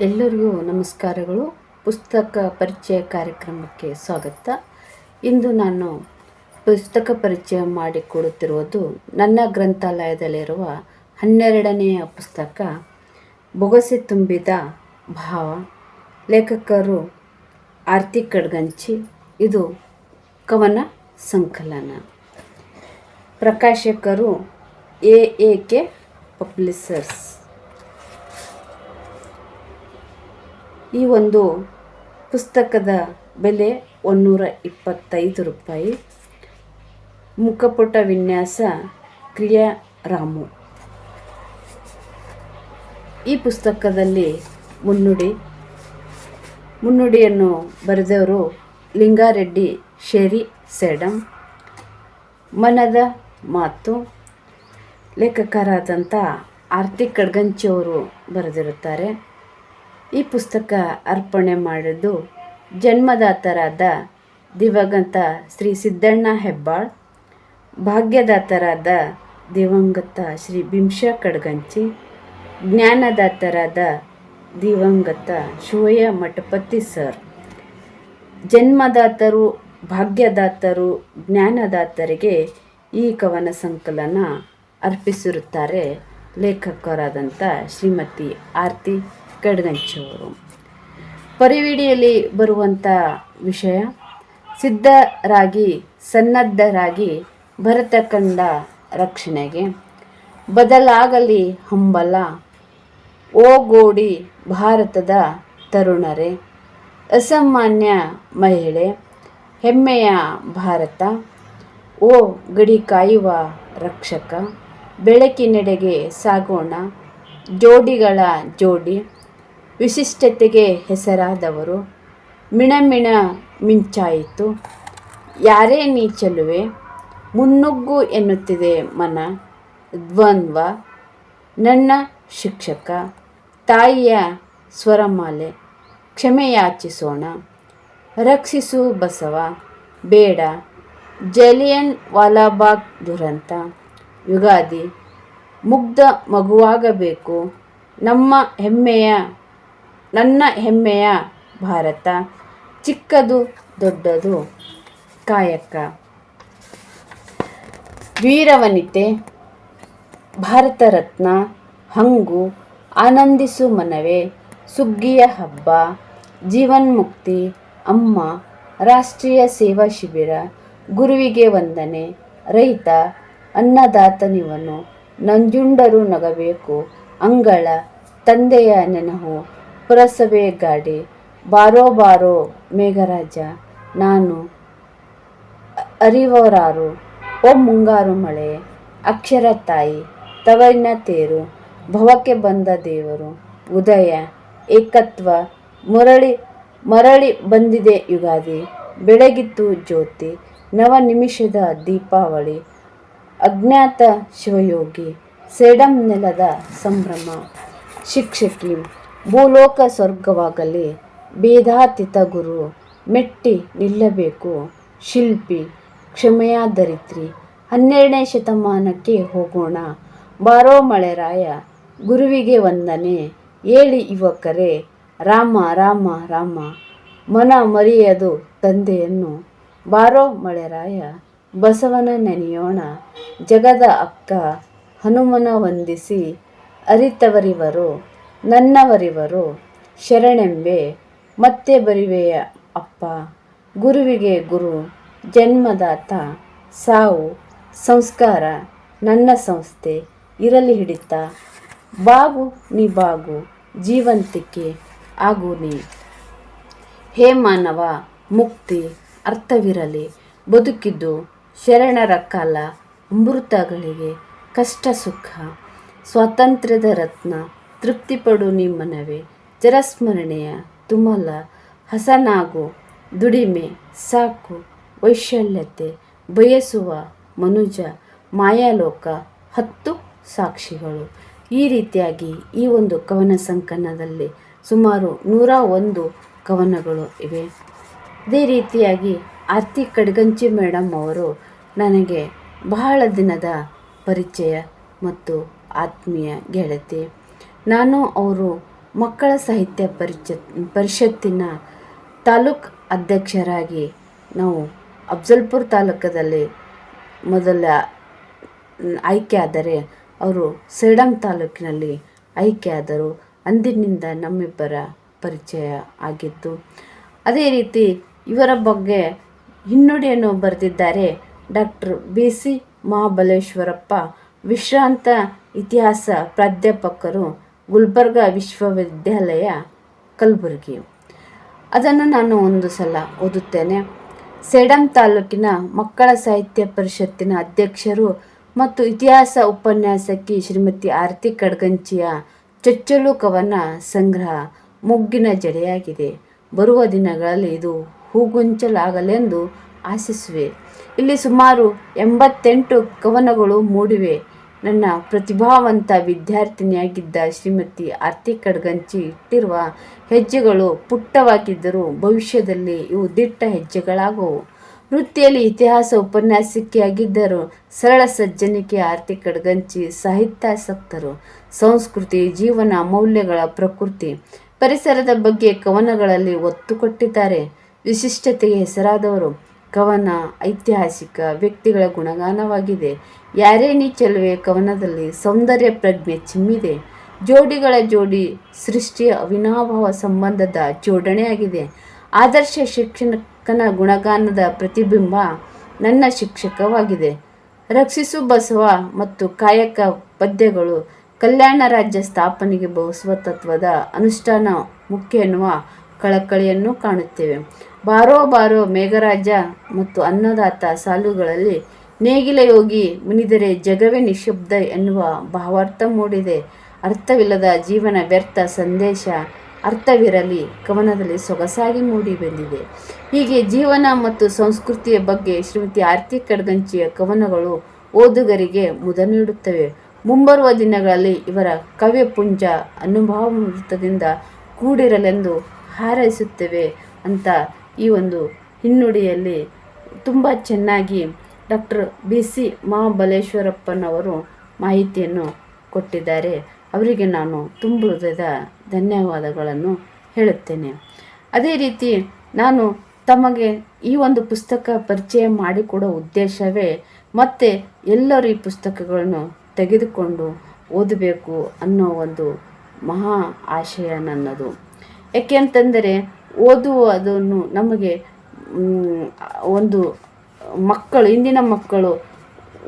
ಎಲ್ಲರಿಗೂ ನಮಸ್ಕಾರಗಳು. ಪುಸ್ತಕ ಪರಿಚಯ ಕಾರ್ಯಕ್ರಮಕ್ಕೆ ಸ್ವಾಗತ. ಇಂದು ನಾನು ಪುಸ್ತಕ ಪರಿಚಯ ಮಾಡಿಕೊಡುತ್ತಿರುವುದು ನನ್ನ ಗ್ರಂಥಾಲಯದಲ್ಲಿರುವ ಹನ್ನೆರಡನೆಯ ಪುಸ್ತಕ, ಬೊಗಸೆ ತುಂಬಿದ ಭಾವ ಲೇಖಕರು ಆರ್ತಿ ಕಡ್ಗಂಚಿ. ಇದು ಕವನ ಸಂಕಲನ. ಪ್ರಕಾಶಕರು ಎ ಎ ಕೆ ಪಬ್ಲಿಷರ್ಸ್. ಈ ಒಂದು ಪುಸ್ತಕದ ಬೆಲೆ ಒಂನ್ನೂರ ಇಪ್ಪತ್ತೈದು ರೂಪಾಯಿ. ಮುಖಪುಟ ವಿನ್ಯಾಸ ಕ್ರಿಯಾ ರಾಮು. ಈ ಪುಸ್ತಕದಲ್ಲಿ ಮುನ್ನುಡಿ, ಮುನ್ನುಡಿಯನ್ನು ಬರೆದವರು ಲಿಂಗಾರೆಡ್ಡಿ ಶೇರಿ ಸೇಡಂ. ಮನದ ಮಾತು ಲೇಖಕರಾದಂಥ ಆರ್ತಿ ಕಡ್ಗಂಚಿಯವರು ಬರೆದಿರುತ್ತಾರೆ. ಈ ಪುಸ್ತಕ ಅರ್ಪಣೆ ಮಾಡಿದ್ದು ಜನ್ಮದಾತರಾದ ದಿವಂಗತ ಶ್ರೀ ಸಿದ್ದಣ್ಣ ಹೆಬ್ಬಾಳ್, ಭಾಗ್ಯದಾತರಾದ ದಿವಂಗತ ಶ್ರೀ ಬಿಂಶ ಕಡ್ಗಂಚಿ, ಜ್ಞಾನದಾತರಾದ ದಿವಂಗತ ಶಿವಯ್ಯ ಮಠಪತಿ ಸರ್. ಜನ್ಮದಾತರು, ಭಾಗ್ಯದಾತರು, ಜ್ಞಾನದಾತರಿಗೆ ಈ ಕವನ ಸಂಕಲನ ಅರ್ಪಿಸಿರುತ್ತಾರೆ ಲೇಖಕರಾದಂಥ ಶ್ರೀಮತಿ ಆರ್ತಿ ಕಡ್ಗಂಚಿಯವರು ಪರಿವಿಡಿಯಲ್ಲಿ ಬರುವಂಥ ವಿಷಯ, ಸಿದ್ಧರಾಗಿ, ಸನ್ನದ್ಧರಾಗಿ ಭರತ ಕಂಡ ರಕ್ಷಣೆಗೆ ಬದಲಾಗಲಿ ಹಂಬಲ, ಓಗೋಡಿ ಭಾರತದ ತರುಣರೇ. ಅಸಾಮಾನ್ಯ ಮಹಿಳೆ, ಹೆಮ್ಮೆಯ ಭಾರತ. ಓ ಗಡಿ ಕಾಯುವ ರಕ್ಷಕ, ಬೆಳಕಿನೆಡೆಗೆ ಸಾಗೋಣ, ಜೋಡಿಗಳ ಜೋಡಿ. ವಿಶಿಷ್ಟತೆಗೆ ಹೆಸರಾದವರು. ಮಿಣಮಿಣ ಮಿಂಚಾಯಿತು. ಯಾರೇ ನೀ ಚೆಲುವೆ ಮುನ್ನುಗ್ಗು ಎನ್ನುತ್ತಿದೆ ಮನ, ದ್ವಂದ್ವ, ನನ್ನ ಶಿಕ್ಷಕ, ತಾಯಿಯ ಸ್ವರಮಾಲೆ, ಕ್ಷಮೆಯಾಚಿಸೋಣ, ರಕ್ಷಿಸು ಬಸವ, ಬೇಡ, ಜಲಿಯನ್ ವಾಲಾಬಾಗ್ ದುರಂತ, ಯುಗಾದಿ, ಮುಗ್ಧ ಮಗುವಾಗಬೇಕು, ನಮ್ಮ ಹೆಮ್ಮೆಯ ನನ್ನ ಹೆಮ್ಮೆಯ ಭಾರತ, ಚಿಕ್ಕದು ದೊಡ್ಡದು ಕಾಯಕ. ವೀರವನಿತೆ ಭಾರತ ರತ್ನ ಹಂಗು, ಆನಂದಿಸು ಮನವೇ, ಸುಗ್ಗಿಯ ಹಬ್ಬ, ಜೀವನ್ಮುಕ್ತಿ, ಅಮ್ಮ, ರಾಷ್ಟ್ರೀಯ ಸೇವಾ ಶಿಬಿರ, ಗುರುವಿಗೆ ವಂದನೆ, ರೈತ, ಅನ್ನದಾತನಿವನು, ನಂಜುಂಡರು ನಗಬೇಕು, ಅಂಗಳ, ತಂದೆಯ ನೆನಹು ಪುರಸಭೆ ಗಾಡಿ. ಬಾರೋ ಬಾರೋ, ಮೇಘರಾಜ, ನಾನು ಅರಿವರಾರು. ಓ ಮುಂಗಾರು ಮಳೆ, ಅಕ್ಷರ ತಾಯಿ, ತವರಿನ ತೇರು, ಭವಕ್ಕೆ ಬಂದ ದೇವರು, ಉದಯ, ಏಕತ್ವ, ಮರಳಿ ಮರಳಿ ಬಂದಿದೆ ಯುಗಾದಿ. ಬೆಳಗಿತ್ತು ಜ್ಯೋತಿ, ನವ ನಿಮಿಷದ ದೀಪಾವಳಿ, ಅಜ್ಞಾತ ಶಿವಯೋಗಿ, ಸೇಡಂ ನೆಲದ ಸಂಭ್ರಮ, ಶಿಕ್ಷಕಿ ಭೂಲೋಕ ಸ್ವರ್ಗವಾಗಲಿ ಭೇದಾತೀತ ಗುರು, ಮೆಟ್ಟಿ ನಿಲ್ಲಬೇಕು, ಶಿಲ್ಪಿ, ಕ್ಷಮೆಯ ಧರಿತ್ರಿ ಹನ್ನೆರಡನೇ ಶತಮಾನಕ್ಕೆ ಹೋಗೋಣ. ಬಾರೋ ಮಳೆರಾಯ ಗುರುವಿಗೆ ವಂದನೆ. ಏಳಿ ಯುವಕರೇ, ರಾಮ ರಾಮ ರಾಮ, ಮನ ಮರೆಯದು ತಂದೆಯನ್ನು. ಬಾರೋ ಮಳೆರಾಯ ಬಸವನ ನೆನೆಯೋಣ. ಜಗದ ಅಕ್ಕ, ಹನುಮನ ವಂದಿಸಿ, ಅರಿತವರಿವರು. ನನ್ನವರಿವರು ಶರಣೆಂಬೆ, ಮತ್ತೆ ಬರಿವೆಯ ಅಪ್ಪ, ಗುರುವಿಗೆ ಗುರು, ಜನ್ಮದಾತ, ಸಾವು, ಸಂಸ್ಕಾರ, ನನ್ನ ಸಂಸ್ಥೆ, ಇರಲಿ ಹಿಡಿತ. ಬಾಗು ನೀ ಬಾಗು, ಜೀವಂತಿಕೆ, ಆಗು ನೀ. ಹೇ ಮಾನವ, ಮುಕ್ತಿ, ಅರ್ಥವಿರಲಿ. ಬದುಕಿದ್ದು ಶರಣರ ಕಾಲ, ಅಮೃತಗಳಿಗೆ ಕಷ್ಟ ಸುಖ ಸ್ವಾತಂತ್ರ್ಯದ ರತ್ನ. ತೃಪ್ತಿಪಡು ನಿಮ್ಮನವೇ ಜರಸ್ಮರಣೆಯ ತುಮಲ, ಹಸನಾಗು, ದುಡಿಮೆ, ಸಾಕು, ವೈಶಲ್ಯತೆ, ಬಯಸುವ ಮನುಜ, ಮಾಯಾಲೋಕ, ಹತ್ತು ಸಾಕ್ಷಿಗಳು. ಈ ರೀತಿಯಾಗಿ ಈ ಒಂದು ಕವನ ಸಂಕಲನದಲ್ಲಿ ಸುಮಾರು ನೂರ ಒಂದು ಕವನಗಳು ಇವೆ. ಅದೇ ರೀತಿಯಾಗಿ ಆರ್ತಿ ಕಡ್ಗಂಚಿ ಮೇಡಮ್ ಅವರು ನನಗೆ ಬಹಳ ದಿನದ ಪರಿಚಯ ಮತ್ತು ಆತ್ಮೀಯ ಗೆಳತಿ. ನಾನು ಅವರು ಮಕ್ಕಳ ಸಾಹಿತ್ಯ ಪರಿಷತ್, ಪರಿಷತ್ತಿನ ತಾಲೂಕ್ ಅಧ್ಯಕ್ಷರಾಗಿ ನಾವು ಅಫ್ಜಲ್ಪುರ್ ತಾಲೂಕದಲ್ಲಿ ಮೊದಲ, ಆಯ್ಕೆ ಆದರೆ ಅವರು ಸೇಡಂ ತಾಲೂಕಿನಲ್ಲಿ ಆಯ್ಕೆ ಆದರು. ಅಂದಿನಿಂದ ನಮ್ಮಿಬ್ಬರ ಪರಿಚಯ ಆಗಿತ್ತು ಅದೇ ರೀತಿ ಇವರ ಬಗ್ಗೆ ಹಿನ್ನುಡಿಯನ್ನು ಬರೆದಿದ್ದಾರೆ ಡಾಕ್ಟರ್ ಬಿ ಸಿ ಮಹಾಬಲೇಶ್ವರಪ್ಪ. ವಿಶ್ರಾಂತ ಇತಿಹಾಸ ಪ್ರಾಧ್ಯಾಪಕರು ಗುಲ್ಬರ್ಗ ವಿಶ್ವವಿದ್ಯಾಲಯ ಕಲಬುರಗಿ ಅದನ್ನು ನಾನು ಒಂದು ಸಲ ಓದುತ್ತೇನೆ. ಸೇಡಂ ತಾಲೂಕಿನ ಮಕ್ಕಳ ಸಾಹಿತ್ಯ ಪರಿಷತ್ತಿನ ಅಧ್ಯಕ್ಷರು ಮತ್ತು ಇತಿಹಾಸ ಉಪನ್ಯಾಸಕಿ ಶ್ರೀಮತಿ ಆರತಿ ಕಡ್ಗಂಚಿಯ ಚೊಚ್ಚಲು ಕವನ ಸಂಗ್ರಹ ಮುಗ್ಗಿನ ಜಡೆಯಾಗಿದೆ. ಬರುವ ದಿನಗಳಲ್ಲಿ ಇದು ಹೂಗುಂಚಲಾಗಲೆಂದು ಆಶಿಸುವೆ. ಇಲ್ಲಿ ಸುಮಾರು ಎಂಬತ್ತೆಂಟು ಕವನಗಳು ಮೂಡಿವೆ. ನನ್ನ ಪ್ರತಿಭಾವಂತ ವಿದ್ಯಾರ್ಥಿನಿಯಾಗಿದ್ದ ಶ್ರೀಮತಿ ಆರ್ತಿ ಕಡ್ಗಂಚಿ ಇಟ್ಟಿರುವ ಹೆಜ್ಜೆಗಳು ಪುಟ್ಟವಾಗಿದ್ದರೂ ಭವಿಷ್ಯದಲ್ಲಿ ಇವು ದಿಟ್ಟ ಹೆಜ್ಜೆಗಳಾಗುವು. ವೃತ್ತಿಯಲ್ಲಿ ಇತಿಹಾಸ ಉಪನ್ಯಾಸಕಿಯಾಗಿದ್ದರು ಸರಳ ಸಜ್ಜನಿಕೆ ಆರ್ತಿ ಕಡ್ಗಂಚಿ ಸಾಹಿತ್ಯಾಸಕ್ತರು. ಸಂಸ್ಕೃತಿ, ಜೀವನ, ಮೌಲ್ಯಗಳ ಪ್ರಕೃತಿ, ಪರಿಸರದ ಬಗ್ಗೆ ಕವನಗಳಲ್ಲಿ ಒತ್ತು ಕೊಟ್ಟಿದ್ದಾರೆ. ವಿಶಿಷ್ಟತೆಗೆ ಹೆಸರಾದವರು ಕವನ ಐತಿಹಾಸಿಕ ವ್ಯಕ್ತಿಗಳ ಗುಣಗಾನವಾಗಿದೆ. ಯಾರೇ ನೀ ಚೆಲುವೆ ಕವನದಲ್ಲಿ ಸೌಂದರ್ಯ ಪ್ರಜ್ಞೆ ಚಿಮ್ಮಿದೆ. ಜೋಡಿಗಳ ಜೋಡಿ ಸೃಷ್ಟಿಯ ಅವಿನಾಭಾವ ಸಂಬಂಧದ ಜೋಡಣೆಯಾಗಿದೆ. ಆದರ್ಶ ಶಿಕ್ಷಕನ ಗುಣಗಾನದ ಪ್ರತಿಬಿಂಬ ನನ್ನ ಶಿಕ್ಷಕವಾಗಿದೆ. ರಕ್ಷಿಸು ಬಸವ ಮತ್ತು ಕಾಯಕ ಪದ್ಯಗಳು ಕಲ್ಯಾಣ ರಾಜ್ಯ ಸ್ಥಾಪನೆಗೆ ಬಹುಸ್ವ ತತ್ವದ ಅನುಷ್ಠಾನ ಮುಖ್ಯ ಎನ್ನುವ ಕಳಕಳಿಯನ್ನು ಕಾಣುತ್ತೇವೆ. ಬಾರೋ ಬಾರೋ ಮೇಘರಾಜ ಮತ್ತು ಅನ್ನದಾತ ಸಾಲುಗಳಲ್ಲಿ ನೇಗಿಲ ಯೋಗಿ ಮುನಿದರೆ ಜಗವೇ ನಿಶಬ್ದ ಎನ್ನುವ ಭಾವಾರ್ಥ ಮೂಡಿದೆ. ಅರ್ಥವಿಲ್ಲದ ಜೀವನ ವ್ಯರ್ಥ ಸಂದೇಶ ಅರ್ಥವಿರಲಿ, ಕವನದಲ್ಲಿ ಸೊಗಸಾಗಿ ಮೂಡಿ ಬಂದಿದೆ. ಹೀಗೆ ಜೀವನ ಮತ್ತು ಸಂಸ್ಕೃತಿಯ ಬಗ್ಗೆ ಶ್ರೀಮತಿ ಆರ್ತಿ ಕಡ್ಗಂಚಿಯ ಕವನಗಳು ಓದುಗರಿಗೆ ಮುದ ನೀಡುತ್ತವೆ. ಮುಂಬರುವ ದಿನಗಳಲ್ಲಿ ಇವರ ಅನುಭವ ಮೂರ್ತದಿಂದ ಕೂಡಿರಲೆಂದು ಹಾರೈಸುತ್ತೇವೆ ಅಂತ ಈ ಒಂದು ಹಿನ್ನುಡಿಯಲ್ಲಿ ತುಂಬ ಚೆನ್ನಾಗಿ ಡಾಕ್ಟರ್ ಬಿ ಸಿ ಮಹಾಬಲೇಶ್ವರಪ್ಪನವರು ಮಾಹಿತಿಯನ್ನು ಕೊಟ್ಟಿದ್ದಾರೆ. ಅವರಿಗೆ ನಾನು ತುಂಬ ಹೃದಯದ ಧನ್ಯವಾದಗಳನ್ನು ಹೇಳುತ್ತೇನೆ. ಅದೇ ರೀತಿ ನಾನು ತಮಗೆ ಈ ಒಂದು ಪುಸ್ತಕ ಪರಿಚಯ ಮಾಡಿಕೊಡೋ ಉದ್ದೇಶವೇ ಮತ್ತೆ ಎಲ್ಲರೂ ಈ ಪುಸ್ತಕಗಳನ್ನು ತೆಗೆದುಕೊಂಡು ಓದಬೇಕು ಅನ್ನೋ ಒಂದು ಮಹಾ ಆಶಯ ನನ್ನದು. ಯಾಕೆ ಅಂತಂದರೆ ಓದುವುದನ್ನು ನಮಗೆ ಒಂದು ಮಕ್ಕಳು, ಇಂದಿನ ಮಕ್ಕಳು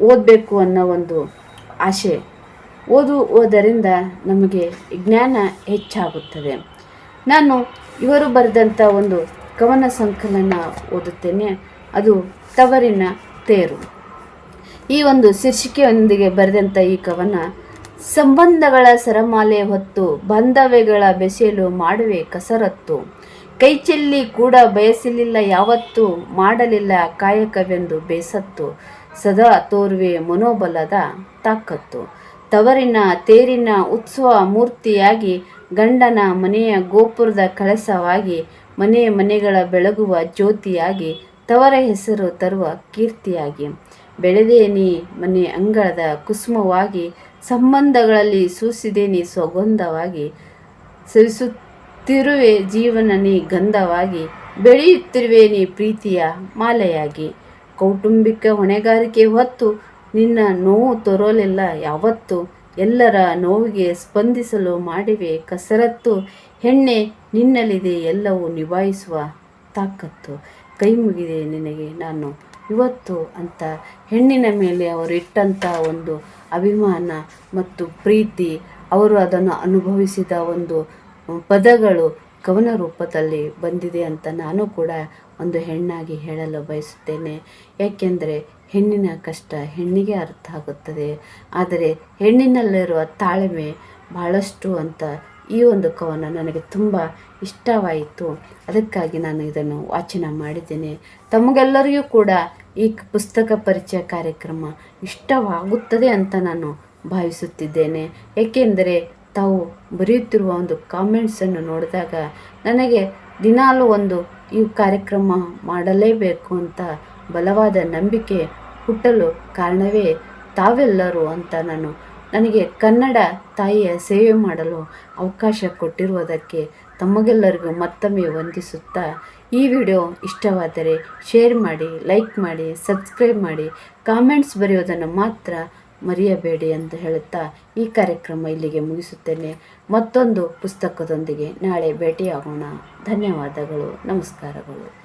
ಓದಬೇಕು ಅನ್ನೋ ಒಂದು ಆಶೆ. ಓದುವುದರಿಂದ ನಮಗೆ ಜ್ಞಾನ ಹೆಚ್ಚಾಗುತ್ತದೆ. ನಾನು ಇವರು ಬರೆದಂಥ ಒಂದು ಕವನ ಸಂಕಲನ ಓದುತ್ತೇನೆ. ಅದು ತವರಿನ ತೇರು. ಈ ಒಂದು ಶೀರ್ಷಿಕೆಯೊಂದಿಗೆ ಬರೆದಂಥ ಈ ಕವನ ಸಂಬಂಧಗಳ ಸರಮಾಲೆ ಹೊತ್ತು ಬಾಂಧವ್ಯಗಳ ಬೆಸೆಯಲು ಮಾಡುವೆ ಕಸರತ್ತು. ಕೈಚೆಲ್ಲಿ ಕೂಡ ಬಯಸಲಿಲ್ಲ, ಯಾವತ್ತೂ ಮಾಡಲಿಲ್ಲ ಕಾಯಕವೆಂದು ಬೇಸತ್ತು. ಸದಾ ತೋರುವೆ ಮನೋಬಲದ ತಾಕತ್ತು. ತವರಿನ ತೇರಿನ ಉತ್ಸವ ಮೂರ್ತಿಯಾಗಿ ಗಂಡನ ಮನೆಯ ಗೋಪುರದ ಕಳಸವಾಗಿ ಮನೆ ಮನೆಗಳ ಬೆಳಗುವ ಜ್ಯೋತಿಯಾಗಿ ತವರ ಹೆಸರು ತರುವ ಕೀರ್ತಿಯಾಗಿ. ಬೆಳೆದೇನಿ ಮನೆ ಅಂಗಳದ ಕುಸುಮವಾಗಿ, ಸಂಬಂಧಗಳಲ್ಲಿ ಸೂಸಿದೇನಿ ನೀ ಸುಗಂಧವಾಗಿ ಸವಿಸುತ್ತಿರುವೆ ಜೀವನ ನೀ ಗಂಧವಾಗಿ ಬೆಳೆಯುತ್ತಿರುವೆ ನೀ ಪ್ರೀತಿಯ ಮಾಲೆಯಾಗಿ. ಕೌಟುಂಬಿಕ ಹೊಣೆಗಾರಿಕೆ ಹೊತ್ತು ನಿನ್ನ ನೋವು ತರೋಲಿಲ್ಲ ಯಾವತ್ತು? ಎಲ್ಲರ ನೋವಿಗೆ ಸ್ಪಂದಿಸಲು ಮಾಡಿವೆ ಕಸರತ್ತು. ಹೆಣ್ಣೆ, ನಿನ್ನಲ್ಲಿದೆ ಎಲ್ಲವೂ ನಿಭಾಯಿಸುವ ತಾಕತ್ತು. ಕೈ ಮುಗಿದೆ ನಿನಗೆ ನಾನು. ಇವತ್ತು ಅಂತ ಹೆಣ್ಣಿನ ಮೇಲೆ ಅವರು ಇಟ್ಟಂಥ ಒಂದು ಅಭಿಮಾನ ಮತ್ತು ಪ್ರೀತಿ, ಅವರು ಅದನ್ನು ಅನುಭವಿಸಿದ ಒಂದು ಪದಗಳು ಕವನ ರೂಪದಲ್ಲಿ ಬಂದಿದೆ ಅಂತ ನಾನು ಕೂಡ ಒಂದು ಹೆಣ್ಣಾಗಿ ಹೇಳಲು ಬಯಸುತ್ತೇನೆ. ಯಾಕೆಂದರೆ ಹೆಣ್ಣಿನ ಕಷ್ಟ ಹೆಣ್ಣಿಗೆ ಅರ್ಥ ಆಗುತ್ತದೆ. ಆದರೆ ಹೆಣ್ಣಿನಲ್ಲಿರುವ ತಾಳ್ಮೆ ಬಹಳಷ್ಟು ಅಂತ ಈ ಒಂದು ಕವನ ನನಗೆ ತುಂಬ ಇಷ್ಟವಾಯಿತು. ಅದಕ್ಕಾಗಿ ನಾನು ಇದನ್ನು ವಾಚನ ಮಾಡಿದ್ದೇನೆ. ತಮಗೆಲ್ಲರಿಗೂ ಕೂಡ ಈ ಪುಸ್ತಕ ಪರಿಚಯ ಕಾರ್ಯಕ್ರಮ ಇಷ್ಟವಾಗುತ್ತದೆ ಅಂತ ನಾನು ಭಾವಿಸುತ್ತಿದ್ದೇನೆ. ಏಕೆಂದರೆ ತಾವು ಬರೆಯುತ್ತಿರುವ ಒಂದು ಕಾಮೆಂಟ್ಸನ್ನು ನೋಡಿದಾಗ ನನಗೆ ದಿನಾಲೂ ಒಂದು ಈ ಕಾರ್ಯಕ್ರಮ ಮಾಡಲೇಬೇಕು ಅಂತ ಬಲವಾದ ನಂಬಿಕೆ ಹುಟ್ಟಲು ಕಾರಣವೇ ತಾವೆಲ್ಲರೂ ಅಂತ ನಾನು ನನಗೆ ಕನ್ನಡ ತಾಯಿಯ ಸೇವೆ ಮಾಡಲು ಅವಕಾಶ ಕೊಟ್ಟಿರುವುದಕ್ಕೆ ತಮಗೆಲ್ಲರಿಗೂ ಮತ್ತೊಮ್ಮೆ ವಂದಿಸುತ್ತಾ ಈ ವಿಡಿಯೋ ಇಷ್ಟವಾದರೆ ಶೇರ್ ಮಾಡಿ ಲೈಕ್ ಮಾಡಿ ಸಬ್ಸ್ಕ್ರೈಬ್ ಮಾಡಿ. ಕಾಮೆಂಟ್ಸ್ ಬರೆಯೋದನ್ನು ಮಾತ್ರ ಮರೆಯಬೇಡಿ ಅಂತ ಹೇಳುತ್ತಾ ಈ ಕಾರ್ಯಕ್ರಮ ಇಲ್ಲಿಗೆ ಮುಗಿಸುತ್ತೇನೆ. ಮತ್ತೊಂದು ಪುಸ್ತಕದೊಂದಿಗೆ ನಾಳೆ ಭೇಟಿಯಾಗೋಣ. ಧನ್ಯವಾದಗಳು. ನಮಸ್ಕಾರಗಳು.